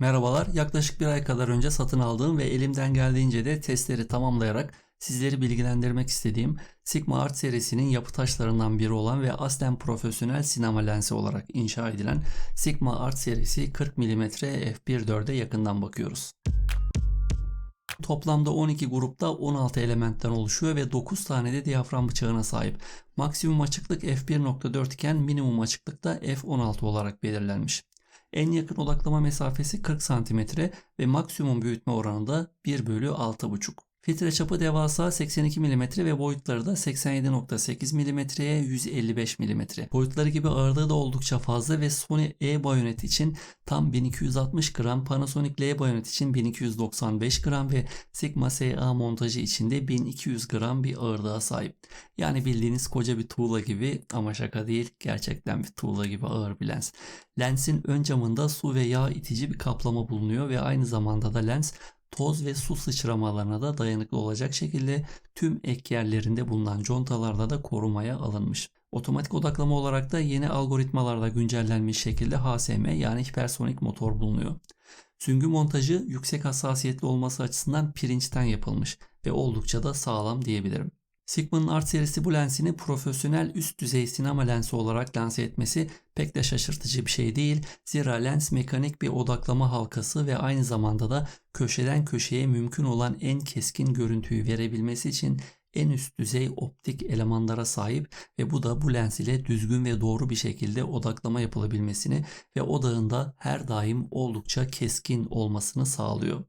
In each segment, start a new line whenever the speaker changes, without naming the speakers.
Merhabalar. Yaklaşık bir ay kadar önce satın aldığım ve elimden geldiğince de testleri tamamlayarak sizleri bilgilendirmek istediğim Sigma Art serisinin yapı taşlarından biri olan ve aslen profesyonel sinema lensi olarak inşa edilen Sigma Art serisi 40 mm f1.4'e yakından bakıyoruz. Toplamda 12 grupta 16 elementten oluşuyor ve 9 tane de diyafram bıçağına sahip. Maksimum açıklık f1.4 iken minimum açıklık da f16 olarak belirlenmiş. En yakın odaklama mesafesi 40 cm ve maksimum büyütme oranı da 1 bölü 6,5. Filtre çapı devasa 82 mm ve boyutları da 87.8 mm'ye 155 mm. Boyutları gibi ağırlığı da oldukça fazla ve Sony E bayonet için tam 1260 gram, Panasonic L bayonet için 1295 gram ve Sigma SA montajı için de 1200 gram bir ağırlığa sahip. Yani bildiğiniz koca bir tuğla gibi ama şaka değil gerçekten bir tuğla gibi ağır bir lens. Lensin ön camında su ve yağ itici bir kaplama bulunuyor ve aynı zamanda da lens toz ve su sıçramalarına da dayanıklı olacak şekilde tüm ek yerlerinde bulunan contalarda da korumaya alınmış. Otomatik odaklama olarak da yeni algoritmalarla güncellenmiş şekilde HSM yani hipersonik motor bulunuyor. Süngü montajı yüksek hassasiyetli olması açısından pirinçten yapılmış ve oldukça da sağlam diyebilirim. Sigma'nın Art serisi bu lensini profesyonel üst düzey sinema lensi olarak lanse etmesi pek de şaşırtıcı bir şey değil. Zira lens mekanik bir odaklama halkası ve aynı zamanda da köşeden köşeye mümkün olan en keskin görüntüyü verebilmesi için en üst düzey optik elemanlara sahip ve bu da bu lens ile düzgün ve doğru bir şekilde odaklama yapılabilmesini ve odağında her daim oldukça keskin olmasını sağlıyor.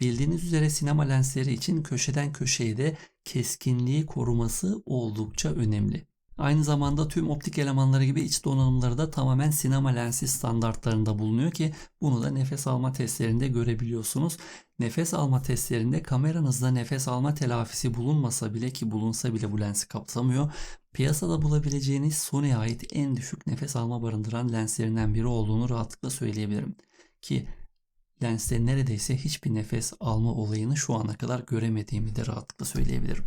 Bildiğiniz üzere sinema lensleri için köşeden köşeye de keskinliği koruması oldukça önemli. Aynı zamanda tüm optik elemanları gibi iç donanımları da tamamen sinema lensi standartlarında bulunuyor ki bunu da nefes alma testlerinde görebiliyorsunuz. Nefes alma testlerinde kameranızda nefes alma telafisi bulunmasa bile ki bulunsa bile bu lensi kapsamıyor. Piyasada bulabileceğiniz Sony'e ait en düşük nefes alma barındıran lenslerinden biri olduğunu rahatlıkla söyleyebilirim. Ki lenste neredeyse hiçbir nefes alma olayını şu ana kadar göremediğimi de rahatlıkla söyleyebilirim.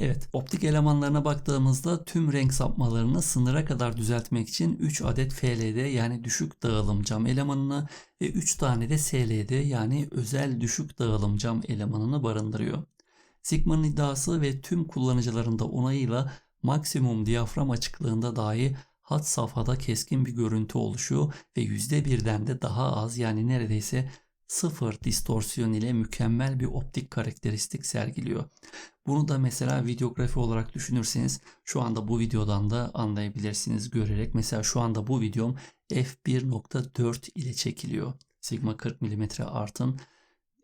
Evet, optik elemanlarına baktığımızda tüm renk sapmalarını sınıra kadar düzeltmek için 3 adet FLD yani düşük dağılım cam elemanını ve 3 tane de SLD yani özel düşük dağılım cam elemanını barındırıyor. Sigma'nın iddiası ve tüm kullanıcıların da onayıyla maksimum diyafram açıklığında dahi hat safhada keskin bir görüntü oluşuyor ve %1'den de daha az yani neredeyse sıfır distorsiyon ile mükemmel bir optik karakteristik sergiliyor. Bunu da mesela videografi olarak düşünürseniz şu anda bu videodan da anlayabilirsiniz görerek. Mesela şu anda bu videom f1.4 ile çekiliyor. Sigma 40 mm artın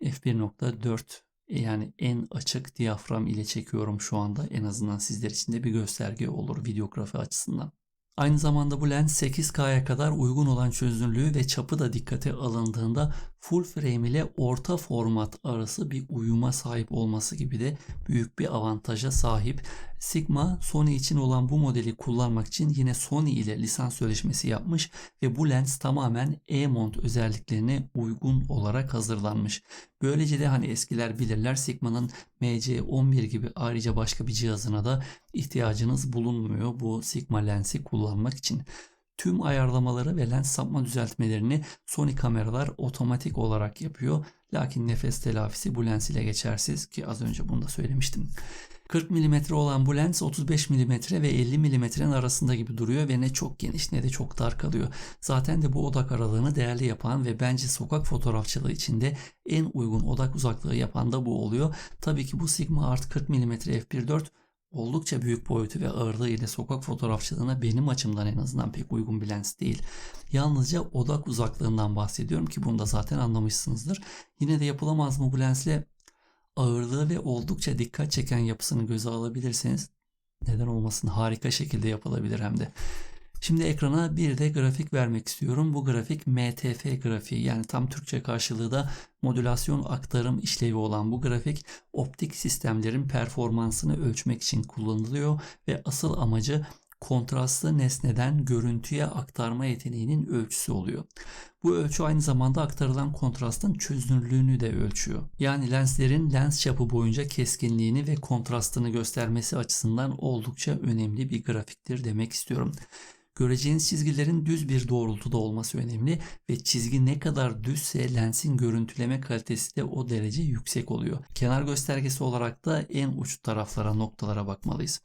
f1.4 yani en açık diyafram ile çekiyorum şu anda. En azından sizler için de bir gösterge olur videografi açısından. Aynı zamanda bu lens 8K'ya kadar uygun olan çözünürlüğü ve çapı da dikkate alındığında full frame ile orta format arası bir uyuma sahip olması gibi de büyük bir avantaja sahip. Sigma Sony için olan bu modeli kullanmak için yine Sony ile lisans sözleşmesi yapmış ve bu lens tamamen E-mont özelliklerine uygun olarak hazırlanmış. Böylece de hani eskiler bilirler Sigma'nın MC11 gibi ayrıca başka bir cihazına da ihtiyacınız bulunmuyor bu Sigma lensi kullanmak için. Tüm ayarlamaları ve lens sapma düzeltmelerini Sony kameralar otomatik olarak yapıyor. Lakin nefes telafisi bu lens ile geçersiz ki az önce bunu da söylemiştim. 40 mm olan bu lens 35 mm ve 50 mm'nin arasında gibi duruyor ve ne çok geniş ne de çok dar kalıyor. Zaten de bu odak aralığını değerli yapan ve bence sokak fotoğrafçılığı içinde en uygun odak uzaklığı yapan da bu oluyor. Tabii ki bu Sigma Art 40 mm f1.4 oldukça büyük boyutu ve ağırlığı ile sokak fotoğrafçılığına benim açımdan en azından pek uygun bir lens değil. Yalnızca odak uzaklığından bahsediyorum ki bunu da zaten anlamışsınızdır. Yine de yapılamaz mı bu lensle ağırlığı ve oldukça dikkat çeken yapısını göze alabilirseniz neden olmasın harika şekilde yapılabilir hem de. Şimdi ekrana bir de grafik vermek istiyorum. Bu grafik MTF grafiği yani tam Türkçe karşılığı da modülasyon aktarım işlevi olan bu grafik optik sistemlerin performansını ölçmek için kullanılıyor ve asıl amacı kontrastlı nesneden görüntüye aktarma yeteneğinin ölçüsü oluyor. Bu ölçü aynı zamanda aktarılan kontrastın çözünürlüğünü de ölçüyor. Yani lenslerin lens çapı boyunca keskinliğini ve kontrastını göstermesi açısından oldukça önemli bir grafiktir demek istiyorum. Göreceğiniz çizgilerin düz bir doğrultuda olması önemli ve çizgi ne kadar düzse lensin görüntüleme kalitesi de o derece yüksek oluyor. Kenar göstergesi olarak da en uç taraflara noktalara bakmalıyız.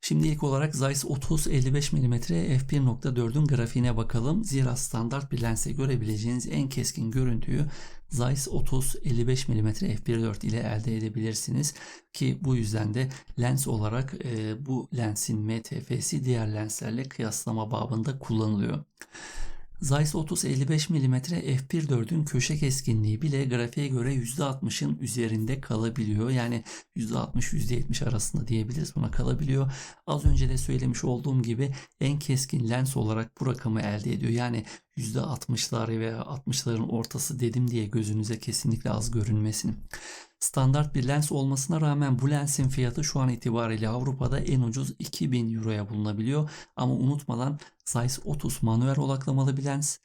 Şimdi ilk olarak Zeiss 30 55 mm f1.4'ün grafiğine bakalım. Zira standart bir lense görebileceğiniz en keskin görüntüyü Zeiss 30 55 mm f1.4 ile elde edebilirsiniz ki bu yüzden de lens olarak e, bu lensin MTF'si diğer lenslerle kıyaslama babında kullanılıyor. Zeiss 30 55 mm f1.4'ün köşe keskinliği bile grafiğe göre %60'ın üzerinde kalabiliyor. Yani %60-%70 arasında diyebiliriz buna kalabiliyor. Az önce de söylemiş olduğum gibi en keskin lens olarak bu rakamı elde ediyor. Yani %60'lar veya 60'ların ortası dedim diye gözünüze kesinlikle az görünmesin. Standart bir lens olmasına rağmen bu lensin fiyatı şu an itibariyle Avrupa'da en ucuz 2000 Euro'ya bulunabiliyor. Ama unutmadan Zeiss 30 manuel odaklamalı bir lens.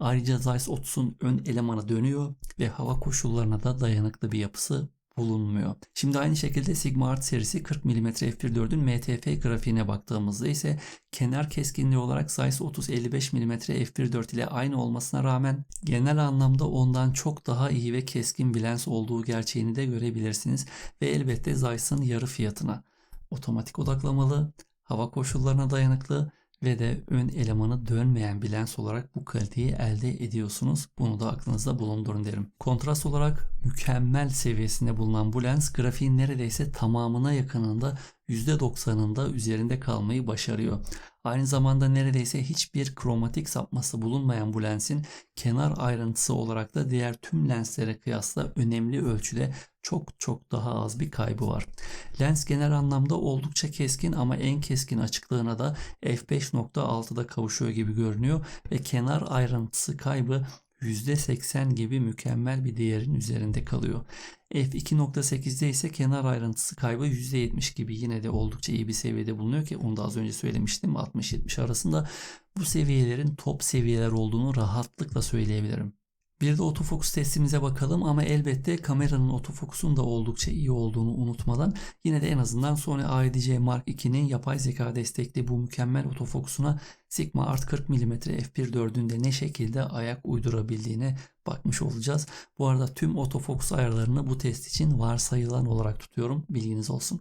Ayrıca Zeiss 30'un ön elemanı dönüyor ve hava koşullarına da dayanıklı bir yapısı bulunmuyor. Şimdi aynı şekilde Sigma Art serisi 40 mm f1.4'ün MTF grafiğine baktığımızda ise kenar keskinliği olarak Zeiss 30 55 mm f1.4 ile aynı olmasına rağmen genel anlamda ondan çok daha iyi ve keskin bir lens olduğu gerçeğini de görebilirsiniz ve elbette Zeiss'ın yarı fiyatına. Otomatik odaklamalı, hava koşullarına dayanıklı ve de ön elemanı dönmeyen bir lens olarak bu kaliteyi elde ediyorsunuz. Bunu da aklınızda bulundurun derim. Kontrast olarak mükemmel seviyesinde bulunan bu lens grafiğin neredeyse tamamına yakınında %90'ında üzerinde kalmayı başarıyor. Aynı zamanda neredeyse hiçbir kromatik sapması bulunmayan bu lensin kenar ayrıntısı olarak da diğer tüm lenslere kıyasla önemli ölçüde çok çok daha az bir kaybı var. Lens genel anlamda oldukça keskin ama en keskin açıklığına da f5.6'da kavuşuyor gibi görünüyor ve kenar ayrıntısı kaybı %80 gibi mükemmel bir değerin üzerinde kalıyor. F2.8'de ise kenar ayrıntısı kaybı %70 gibi yine de oldukça iyi bir seviyede bulunuyor ki onu da az önce söylemiştim 60-70 arasında bu seviyelerin top seviyeler olduğunu rahatlıkla söyleyebilirim. Bir de otofokus testimize bakalım ama elbette kameranın otofokusun da oldukça iyi olduğunu unutmadan yine de en azından Sony A7C Mark II'nin yapay zeka destekli bu mükemmel otofokusuna Sigma Art 40 mm f1.4'ün de ne şekilde ayak uydurabildiğine bakmış olacağız. Bu arada tüm otofokus ayarlarını bu test için varsayılan olarak tutuyorum. Bilginiz olsun.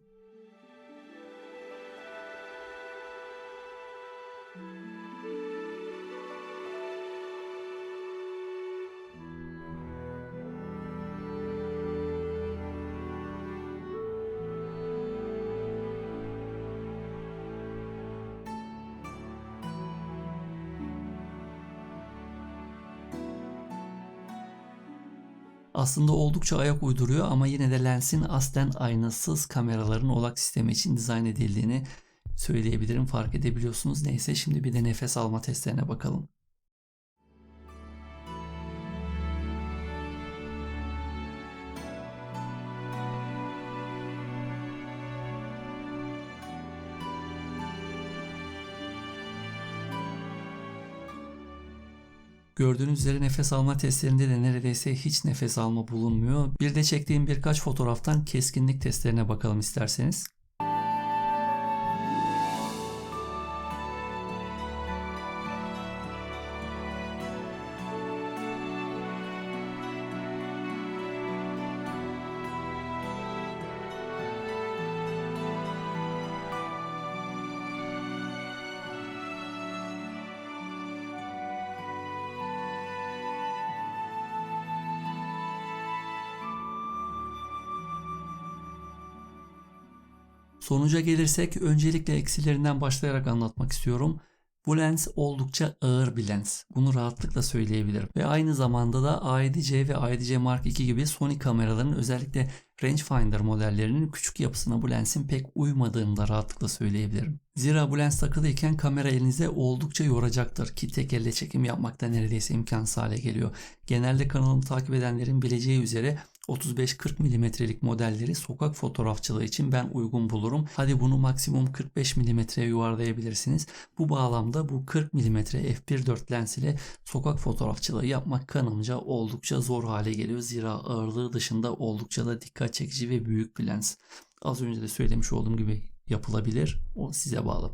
Aslında oldukça ayak uyduruyor ama yine de lensin aslen aynasız kameraların odak sistemi için dizayn edildiğini söyleyebilirim. Fark edebiliyorsunuz. Neyse şimdi bir de nefes alma testlerine bakalım. Gördüğünüz üzere nefes alma testlerinde de neredeyse hiç nefes alma bulunmuyor. Bir de çektiğim birkaç fotoğraftan keskinlik testlerine bakalım isterseniz. Sonuca gelirsek öncelikle eksilerinden başlayarak anlatmak istiyorum. Bu lens oldukça ağır bir lens. Bunu rahatlıkla söyleyebilirim. Ve aynı zamanda da A7C ve A7C Mark II gibi Sony kameraların özellikle rangefinder modellerinin küçük yapısına bu lensin pek uymadığını da rahatlıkla söyleyebilirim. Zira bu lens takılıyken kamera elinize oldukça yoracaktır ki tek elle çekim yapmakta neredeyse imkansız hale geliyor. Genelde kanalımı takip edenlerin bileceği üzere 35-40 milimetrelik modelleri sokak fotoğrafçılığı için ben uygun bulurum. Hadi bunu maksimum 45 milimetreye yuvarlayabilirsiniz. Bu bağlamda bu 40 milimetre f1.4 lens ile sokak fotoğrafçılığı yapmak kanımca oldukça zor hale geliyor. Zira ağırlığı dışında oldukça da dikkat çekici ve büyük bir lens. Az önce de söylemiş olduğum gibi yapılabilir. O size bağlı.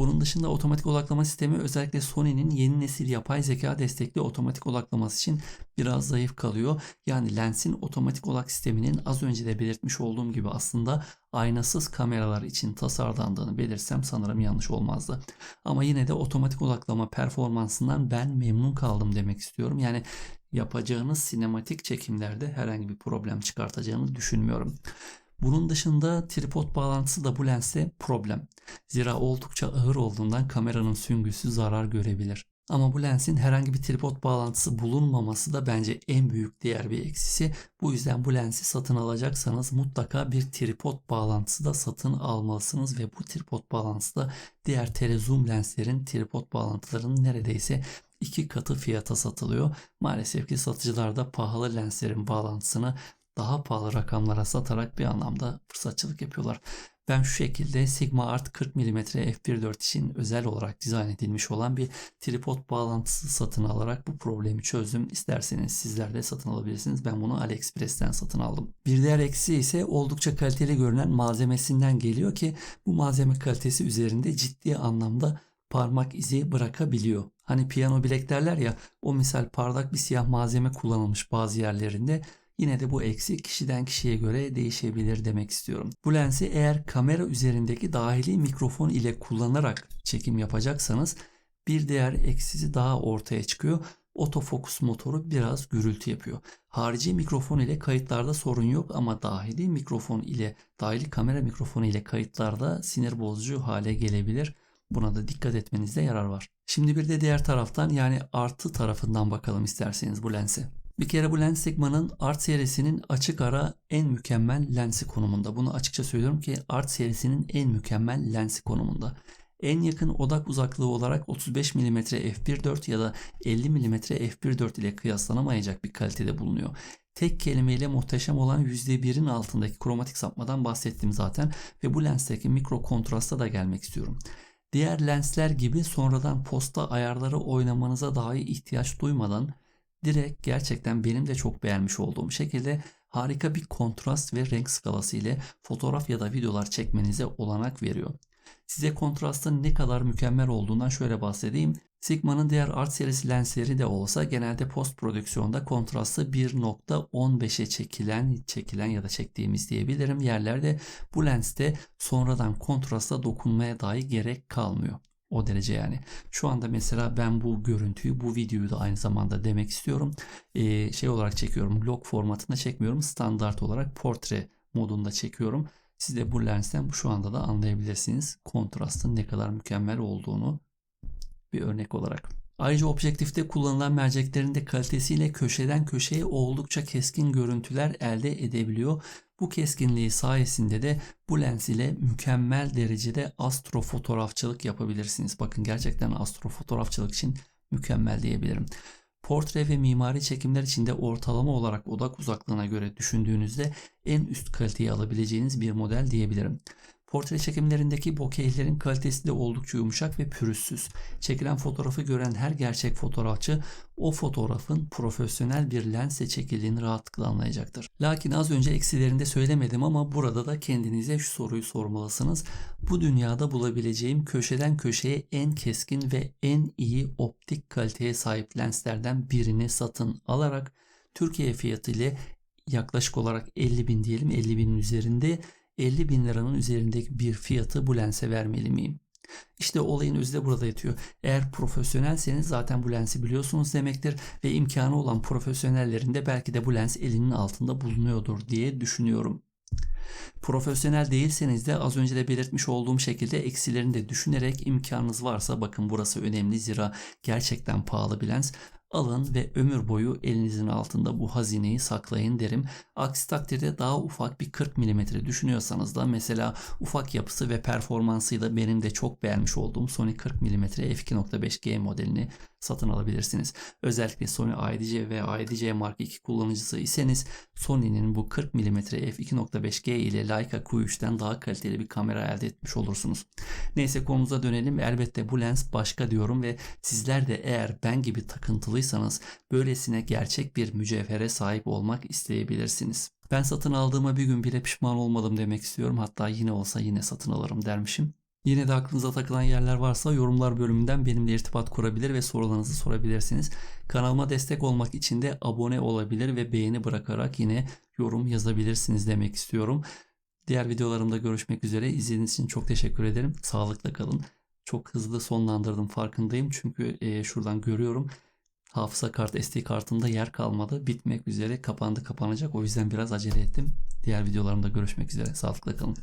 Bunun dışında otomatik odaklama sistemi özellikle Sony'nin yeni nesil yapay zeka destekli otomatik odaklaması için biraz zayıf kalıyor. Yani lensin otomatik odak sisteminin az önce de belirtmiş olduğum gibi aslında aynasız kameralar için tasarlandığını belirsem sanırım yanlış olmazdı. Ama yine de otomatik odaklama performansından ben memnun kaldım demek istiyorum. Yani yapacağınız sinematik çekimlerde herhangi bir problem çıkartacağını düşünmüyorum. Bunun dışında tripod bağlantısı da bu lenste problem. Zira oldukça ağır olduğundan kameranın süngüsü zarar görebilir. Ama bu lensin herhangi bir tripod bağlantısı bulunmaması da bence en büyük diğer bir eksisi. Bu yüzden bu lensi satın alacaksanız mutlaka bir tripod bağlantısı da satın almalısınız ve bu tripod bağlantısı da diğer telezoom lenslerin tripod bağlantılarının neredeyse iki katı fiyata satılıyor. Maalesef ki satıcılar da pahalı lenslerin bağlantısını daha pahalı rakamlara satarak bir anlamda fırsatçılık yapıyorlar. Ben şu şekilde Sigma Art 40 mm f1.4 için özel olarak dizayn edilmiş olan bir tripod bağlantısı satın alarak bu problemi çözdüm. İsterseniz sizler de satın alabilirsiniz. Ben bunu AliExpress'ten satın aldım. Bir diğer eksi ise oldukça kaliteli görünen malzemesinden geliyor ki bu malzeme kalitesi üzerinde ciddi anlamda parmak izi bırakabiliyor. Hani piyano bilek derler ya o misal parlak bir siyah malzeme kullanılmış bazı yerlerinde Yine de bu eksi kişiden kişiye göre değişebilir demek istiyorum. Bu lensi eğer kamera üzerindeki dahili mikrofon ile kullanarak çekim yapacaksanız bir diğer eksisi daha ortaya çıkıyor. Otofokus motoru biraz gürültü yapıyor. Harici mikrofon ile kayıtlarda sorun yok ama dahili mikrofon ile dahili kamera mikrofonu ile kayıtlarda sinir bozucu hale gelebilir. Buna da dikkat etmenizde yarar var. Şimdi bir de diğer taraftan yani artı tarafından bakalım isterseniz bu lense. Bir kere bu lens Sigma'nın Art serisinin açık ara en mükemmel lensi konumunda. Bunu açıkça söylüyorum ki Art serisinin en mükemmel lensi konumunda. En yakın odak uzaklığı olarak 35 mm f1.4 ya da 50 mm f1.4 ile kıyaslanamayacak bir kalitede bulunuyor. Tek kelimeyle muhteşem olan %1'in altındaki kromatik sapmadan bahsettim zaten ve bu lensteki mikro kontrasta da gelmek istiyorum. Diğer lensler gibi sonradan posta ayarları oynamanıza dahi ihtiyaç duymadan direkt gerçekten benim de çok beğenmiş olduğum şekilde harika bir kontrast ve renk skalası ile fotoğraf ya da videolar çekmenize olanak veriyor. Size kontrastın ne kadar mükemmel olduğundan şöyle bahsedeyim. Sigma'nın diğer art serisi lensleri de olsa genelde post prodüksiyonda kontrastı 1.15'e çekilen, çekilen ya da çektiğimiz diyebilirim yerlerde bu lenste sonradan kontrasta dokunmaya dahi gerek kalmıyor. O derece yani. Şu anda mesela ben bu görüntüyü, bu videoyu da aynı zamanda demek istiyorum. Ee, şey olarak çekiyorum. Log formatında çekmiyorum. Standart olarak portre modunda çekiyorum. Siz de bu lensten şu anda da anlayabilirsiniz. Kontrastın ne kadar mükemmel olduğunu bir örnek olarak. Ayrıca objektifte kullanılan merceklerin de kalitesiyle köşeden köşeye oldukça keskin görüntüler elde edebiliyor. Bu keskinliği sayesinde de bu lens ile mükemmel derecede astrofotoğrafçılık yapabilirsiniz. Bakın gerçekten astrofotoğrafçılık için mükemmel diyebilirim. Portre ve mimari çekimler için de ortalama olarak odak uzaklığına göre düşündüğünüzde en üst kaliteyi alabileceğiniz bir model diyebilirim. Portre çekimlerindeki bokehlerin kalitesi de oldukça yumuşak ve pürüzsüz. Çekilen fotoğrafı gören her gerçek fotoğrafçı o fotoğrafın profesyonel bir lensle çekildiğini rahatlıkla anlayacaktır. Lakin az önce eksilerinde söylemedim ama burada da kendinize şu soruyu sormalısınız. Bu dünyada bulabileceğim köşeden köşeye en keskin ve en iyi optik kaliteye sahip lenslerden birini satın alarak Türkiye fiyatı ile yaklaşık olarak 50 bin diyelim 50 binin üzerinde 50 bin liranın üzerindeki bir fiyatı bu lense vermeli miyim? İşte olayın özü de burada yatıyor. Eğer profesyonelseniz zaten bu lensi biliyorsunuz demektir ve imkanı olan profesyonellerin de belki de bu lens elinin altında bulunuyordur diye düşünüyorum. Profesyonel değilseniz de az önce de belirtmiş olduğum şekilde eksilerini de düşünerek imkanınız varsa bakın burası önemli zira gerçekten pahalı bir lens alın ve ömür boyu elinizin altında bu hazineyi saklayın derim. Aksi takdirde daha ufak bir 40 mm düşünüyorsanız da mesela ufak yapısı ve performansıyla benim de çok beğenmiş olduğum Sony 40 mm f2.5G modelini satın alabilirsiniz. Özellikle Sony IDC ve IDC Mark II kullanıcısı iseniz Sony'nin bu 40 mm f2.5G ile Leica Q3'ten daha kaliteli bir kamera elde etmiş olursunuz. Neyse konumuza dönelim. Elbette bu lens başka diyorum ve sizler de eğer ben gibi takıntılıysanız böylesine gerçek bir mücevhere sahip olmak isteyebilirsiniz. Ben satın aldığıma bir gün bile pişman olmadım demek istiyorum. Hatta yine olsa yine satın alırım dermişim. Yine de aklınıza takılan yerler varsa yorumlar bölümünden benimle irtibat kurabilir ve sorularınızı sorabilirsiniz. Kanalıma destek olmak için de abone olabilir ve beğeni bırakarak yine yorum yazabilirsiniz demek istiyorum. Diğer videolarımda görüşmek üzere. İzlediğiniz için çok teşekkür ederim. Sağlıkla kalın. Çok hızlı sonlandırdım farkındayım. Çünkü şuradan görüyorum. Hafıza kart SD kartında yer kalmadı. Bitmek üzere kapandı kapanacak. O yüzden biraz acele ettim. Diğer videolarımda görüşmek üzere. Sağlıkla kalın.